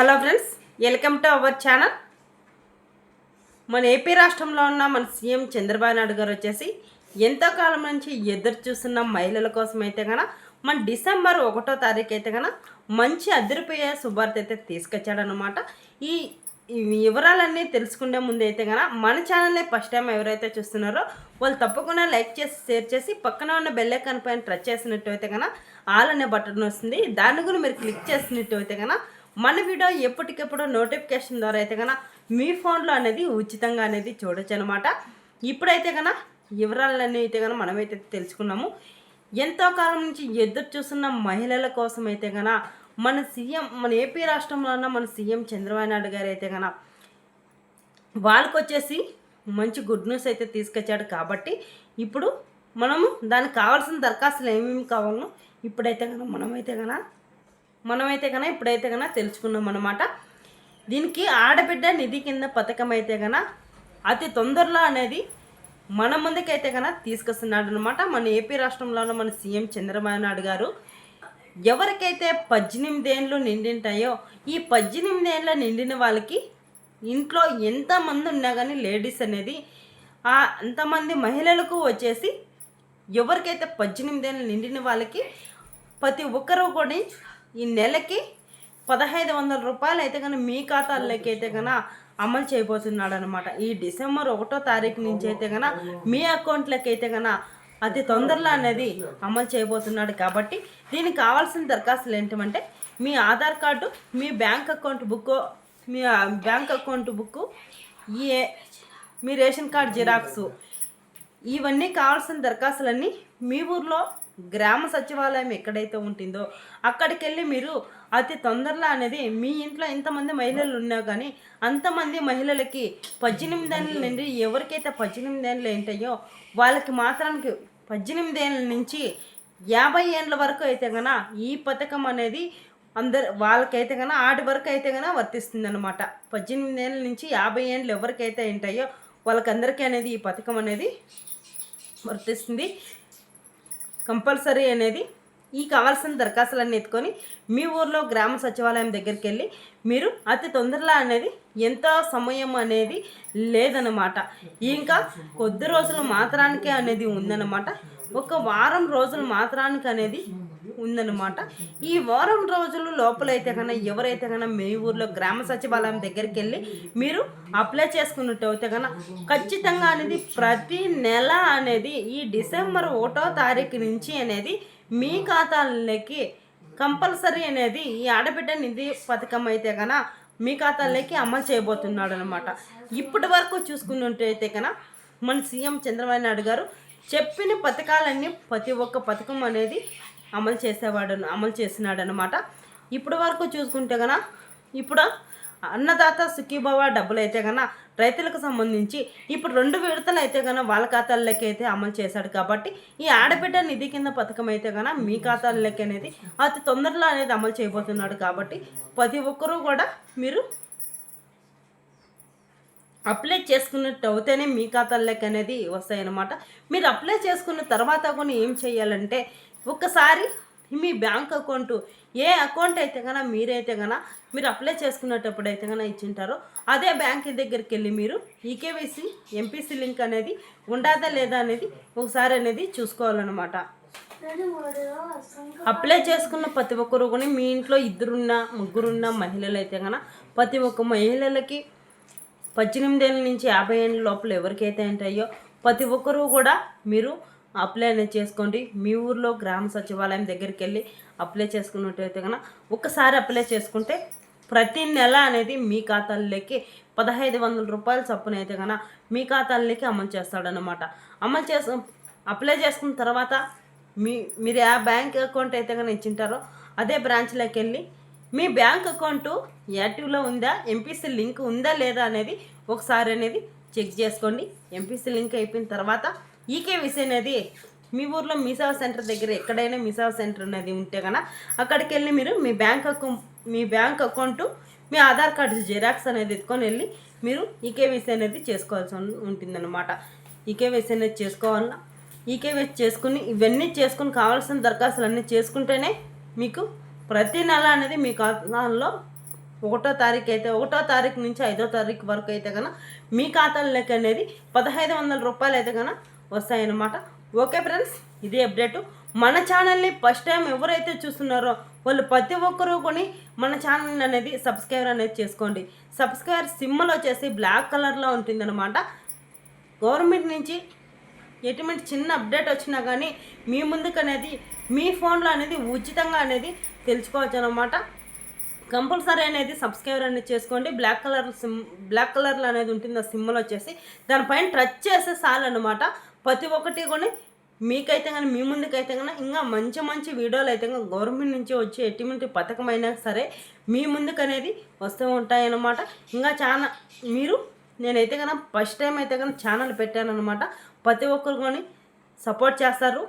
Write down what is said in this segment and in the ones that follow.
Hello friends welcome to our channel. మన AP రాష్ట్రంలో ఉన్న మన సీఎం చంద్రబాబు నాయుడు గారు వచ్చేసి ఎంతో కాలం నుంచి ఎదురు చూస్తున్న మహిళల కోసం అయితే కన మన డిసెంబర్ ఒకటో తారీఖు అయితే కన మంచి అదిరిపోయే శుభార్త అయితే తీసుకొచ్చాడనమాట ఈ వివరాలన్నీ తెలుసుకునే ముందు అయితే కన మన ఛానల్ని ఫస్ట్ టైం ఎవరైతే చూస్తున్నారో వాళ్ళు తప్పకుండా లైక్ చేసి షేర్ చేసి పక్కన ఉన్న బెల్ ఐకాన్ పైన టచ్ చేసినట్టు అయితే కన ఆల్ అనే బటన్ వస్తుంది. దాన్ని కూడా మీరు క్లిక్ చేసినట్టు అయితే కన మన వీడియో ఎప్పటికెప్పుడు నోటిఫికేషన్ ద్వారా అయితే కనుక మీ ఫోన్లో అనేది ఉచితంగా అనేది చూడొచ్చు అనమాట ఇప్పుడైతే కనుక వివరాలన్నీ అయితే కనుక మనమైతే తెలుసుకున్నాము. ఎంతో కాలం నుంచి ఎదురు చూస్తున్న మహిళల కోసం అయితే కనుక మన సీఎం మన ఏపీ రాష్ట్రంలో ఉన్న మన సీఎం చంద్రబాబు నాయుడు గారు అయితే కనుక వాళ్ళకి వచ్చేసి మంచి గుడ్ న్యూస్ అయితే తీసుకొచ్చాడు కాబట్టి ఇప్పుడు మనము దానికి కావాల్సిన దరఖాస్తులు ఏమేమి కావాలో ఇప్పుడైతే కనుక మనమైతే కనుక మనమైతే కనుక ఇప్పుడైతే కనుక తెలుసుకున్నాం అనమాట దీనికి ఆడబిడ్డ నిధి కింద పథకం అయితే కన అతి తొందరలో అనేది మన ముందుకైతే కన తీసుకొస్తున్నాడు అనమాట మన ఏపీ రాష్ట్రంలోనూ మన సీఎం చంద్రబాబు నాయుడు గారు. ఎవరికైతే పద్దెనిమిదేళ్ళు నిండింటాయో ఈ పద్దెనిమిదేళ్ళ నిండిన వాళ్ళకి ఇంట్లో ఎంతమంది ఉన్నా కానీ లేడీస్ అనేది ఆ అంతమంది మహిళలకు వచ్చేసి ఎవరికైతే పద్దెనిమిదేళ్ళు నిండిన వాళ్ళకి ప్రతి ఒక్కరూ కూడా ఈ నెలకి పదహైదు వందల రూపాయలు అయితే కనుక మీ ఖాతాల్లోకి అయితే కనుక అమలు చేయబోతున్నాడు అనమాట ఈ డిసెంబర్ ఒకటో తారీఖు నుంచి అయితే కనుక మీ అకౌంట్లోకి అయితే కనుక అతి తొందరలో అనేది అమలు చేయబోతున్నాడు. కాబట్టి దీనికి కావాల్సిన దరఖాస్తులు ఏంటంటే మీ ఆధార్ కార్డు మీ బ్యాంక్ అకౌంట్ బుక్ మీ బ్యాంక్ అకౌంట్ బుక్ ఈ మీ రేషన్ కార్డ్ జిరాక్స్ ఇవన్నీ కావాల్సిన దరఖాస్తులన్నీ మీ ఊర్లో గ్రామ సచివాలయం ఎక్కడైతే ఉంటుందో అక్కడికి వెళ్ళి మీరు అతి తొందరలో అనేది మీ ఇంట్లో ఎంతమంది మహిళలు ఉన్నా కానీ అంతమంది మహిళలకి పద్దెనిమిది ఏళ్ళ నుండి ఎవరికైతే పద్దెనిమిది ఏళ్ళు ఏంటాయో వాళ్ళకి మాత్రానికి పద్దెనిమిది ఏళ్ళ నుంచి యాభై ఏళ్ళ వరకు అయితే కన ఈ పథకం అనేది అందరు వాళ్ళకైతే కన ఆటి వరకు అయితే కన వర్తిస్తుంది అనమాట పద్దెనిమిది ఏళ్ళ నుంచి యాభై ఏళ్ళు ఎవరికైతే ఉంటాయో వాళ్ళకందరికీ అనేది ఈ పథకం అనేది వర్తిస్తుంది. కంపల్సరీ అనేది ఈ కావాల్సిన దరఖాస్తులన్నీ ఎత్తుకొని మీ ఊర్లో గ్రామ సచివాలయం దగ్గరికి వెళ్ళి మీరు అతి తొందరలో అనేది ఎంతో సమయం అనేది లేదనమాట ఇంకా కొద్ది రోజులు మాత్రానికే అనేది ఉందన్నమాట. ఒక వారం రోజులు మాత్రానికి అనేది ఉందన్నమాట. ఈ వారం రోజులు లోపలైతే కన్నా ఎవరైతే కన్నా మీ ఊర్లో గ్రామ సచివాలయం దగ్గరికి వెళ్ళి మీరు అప్లై చేసుకున్నట్టయితే కన్నా ఖచ్చితంగా అనేది ప్రతి నెల అనేది ఈ డిసెంబర్ ఒకటో తారీఖు నుంచి అనేది మీ ఖాతాలకి కంపల్సరీ అనేది ఈ ఆడబిడ్డ నిధి పథకం అయితే కన్నా మీ ఖాతాలోకి అమలు చేయబోతున్నాడు అనమాట ఇప్పటి వరకు చూసుకున్నట్టయితే కన్నా మన సీఎం చంద్రబాబు నాయుడు గారు చెప్పిన పథకాలన్నీ ప్రతి ఒక్క పథకం అనేది అమలు చేసేవాడు అమలు చేస్తున్నాడు అనమాట ఇప్పటి వరకు చూసుకుంటే కన ఇప్పుడు అన్నదాత సుఖీభవ డబ్బులు అయితే కన రైతులకు సంబంధించి ఇప్పుడు రెండు విడతలు అయితే కన వాళ్ళ ఖాతాల్లోకి అయితే అమలు చేశాడు కాబట్టి ఈ ఆడబిడ్డ నిధి కింద పథకం అయితే కన మీ ఖాతాల్లోకి అనేది అతి తొందరలో అనేది అమలు చేయబోతున్నాడు కాబట్టి ప్రతి ఒక్కరూ కూడా మీరు అప్లై చేసుకున్నట్టు అవుతేనే మీ ఖాతాల్లోకి అనేది వస్తాయన్నమాట. మీరు అప్లై చేసుకున్న తర్వాత కూడా ఏం చేయాలంటే ఒక్కసారి మీ బ్యాంక్ అకౌంట్ ఏ అకౌంట్ అయితే కన్నా మీరైతే కన్నా మీరు అప్లై చేసుకునేటప్పుడు అయితే కన్నా ఇచ్చింటారో అదే బ్యాంక్ దగ్గరికి వెళ్ళి మీరు ఈకేవైసీ ఎంపీసీ లింక్ అనేది ఉండాదా లేదా అనేది ఒకసారి అనేది చూసుకోవాలన్నమాట. అప్లై చేసుకున్న ప్రతి ఒక్కరు కూడా మీ ఇంట్లో ఇద్దరున్న ముగ్గురున్న మహిళలు అయితే కన్నా ప్రతి ఒక్క మహిళలకి పద్దెనిమిదేళ్ళ నుంచి యాభై ఏళ్ళ లోపల ఎవరికైతే ఉంటాయో ప్రతి ఒక్కరూ కూడా మీరు అప్లై అనేది చేసుకోండి. మీ ఊర్లో గ్రామ సచివాలయం దగ్గరికి వెళ్ళి అప్లై చేసుకున్నట్టయితే కనుక ఒక్కసారి అప్లై చేసుకుంటే ప్రతి నెల అనేది మీ ఖాతాల్లోకి పదహైదు వందల రూపాయల చొప్పున అయితే కనుక మీ ఖాతాల్లోకి అమలు చేస్తాడనమాట అమలు చేసు అప్లై చేసుకున్న తర్వాత మీ మీరు ఆ బ్యాంక్ అకౌంట్ అయితే కనుక ఇచ్చింటారో అదే బ్రాంచ్లోకి వెళ్ళి మీ బ్యాంక్ అకౌంటు యాక్టివ్లో ఉందా ఎంపీసీ లింక్ ఉందా లేదా అనేది ఒకసారి అనేది చెక్ చేసుకోండి. ఎంపీసీ లింక్ అయిపోయిన తర్వాత ఈకేవిసి అనేది మీ ఊర్లో మీసేవ సెంటర్ దగ్గర ఎక్కడైనా మీసేవ సెంటర్ అనేది ఉంటే కనుక అక్కడికి వెళ్ళి మీరు మీ బ్యాంక్ అకౌంట్ మీ బ్యాంక్ అకౌంట్ మీ ఆధార్ కార్డు జిరాక్స్ అనేది ఎత్తుకొని వెళ్ళి మీరు ఈకేవీసీ అనేది చేసుకోవాల్సి ఉంటుందన్నమాట. ఈకేవీసీ అనేది చేసుకోవాలన్నా ఈకేవీసీ చేసుకుని ఇవన్నీ చేసుకుని కావాల్సిన దరఖాస్తులు అన్నీ చేసుకుంటేనే మీకు ప్రతి నెల అనేది మీ ఖాతాలో ఒకటో తారీఖు అయితే ఒకటో తారీఖు నుంచి ఐదో తారీఖు వరకు అయితే కనుక మీ ఖాతాలోకి అనేది పదహైదు వందల రూపాయలు అయితే కనుక వస్తాయన్నమాట. ఓకే ఫ్రెండ్స్ ఇది అప్డేట్. మన ఛానల్ని ఫస్ట్ టైం ఎవరైతే చూస్తున్నారో వాళ్ళు ప్రతి ఒక్కరూ కొని మన ఛానల్ అనేది సబ్స్క్రైబర్ అనేది చేసుకోండి. సబ్స్క్రైబర్ సిమ్మల్ వచ్చేసి బ్లాక్ కలర్లో ఉంటుందన్నమాట. గవర్నమెంట్ నుంచి ఎటువంటి చిన్న అప్డేట్ వచ్చినా కానీ మీ ముందుకు అనేది మీ ఫోన్లో అనేది ఉచితంగా అనేది తెలుసుకోవచ్చు అనమాట కంపల్సరీ అనేది సబ్స్క్రైబర్ అనేది చేసుకోండి. బ్లాక్ కలర్ సిమ్ బ్లాక్ కలర్లో అనేది ఉంటుంది ఆ సిమ్లో వచ్చేసి. దానిపైన టచ్ చేస్తే చాలు అనమాట ప్రతి ఒక్కటి కూడా మీకైతే కానీ మీ ముందుకైతే కన్నా ఇంకా మంచి మంచి వీడియోలు అయితే గవర్నమెంట్ నుంచి వచ్చే ఎటువంటి పథకం అయినా సరే మీ ముందుకు అనేది వస్తూ ఉంటాయన్నమాట. ఇంకా చాలా మీరు నేనైతే కన్నా ఫస్ట్ టైం అయితే కన్నా ఛానల్ పెట్టాను అనమాట ప్రతి ఒక్కరు కానీ సపోర్ట్ చేస్తారు.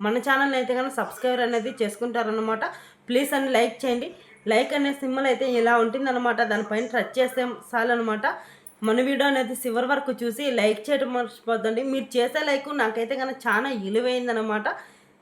మన ఛానల్ అయితే కన్నా సబ్స్క్రైబర్ అనేది చేసుకుంటారనమాట ప్లీజ్ అని లైక్ చేయండి. లైక్ అనే సింబల్ అయితే ఇలా ఉంటుందన్నమాట. దానిపైన టచ్ చేస్తే చాలన్నమాట. మన వీడియో అనేది చివరి వరకు చూసి లైక్ చేయడం మర్చిపోద్దండి. మీరు చేసే లైక్ నాకైతే కనుక చాలా విలువైందనమాట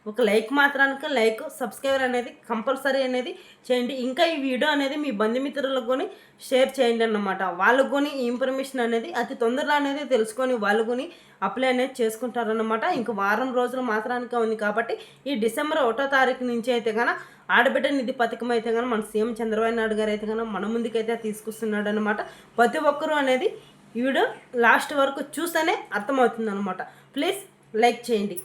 ఒక లైక్ మాత్రానికి లైక్ సబ్స్క్రైబర్ అనేది కంపల్సరీ అనేది చేయండి. ఇంకా ఈ వీడియో అనేది మీ బంధుమిత్రులకు కొని షేర్ చేయండి అన్నమాట. వాళ్ళకు కొని ఈ ఇన్ఫర్మేషన్ అనేది అతి తొందరలో అనేది తెలుసుకొని వాళ్ళు కొని అప్లై అనేది చేసుకుంటారనమాట ఇంక వారం రోజులు మాత్రానికే ఉంది కాబట్టి ఈ డిసెంబర్ ఒకటో తారీఖు నుంచి అయితే కనుక ఆడబిడ్డ నిధి పథకం అయితే కనుక మన సీఎం చంద్రబాబు నాయుడు గారు అయితే కనుక మన ముందుకైతే తీసుకొస్తున్నాడు అనమాట ప్రతి ఒక్కరూ అనేది ఈ వీడియో లాస్ట్ వరకు చూస్తేనే అర్థమవుతుంది అనమాట ప్లీజ్ లైక్ చేయండి.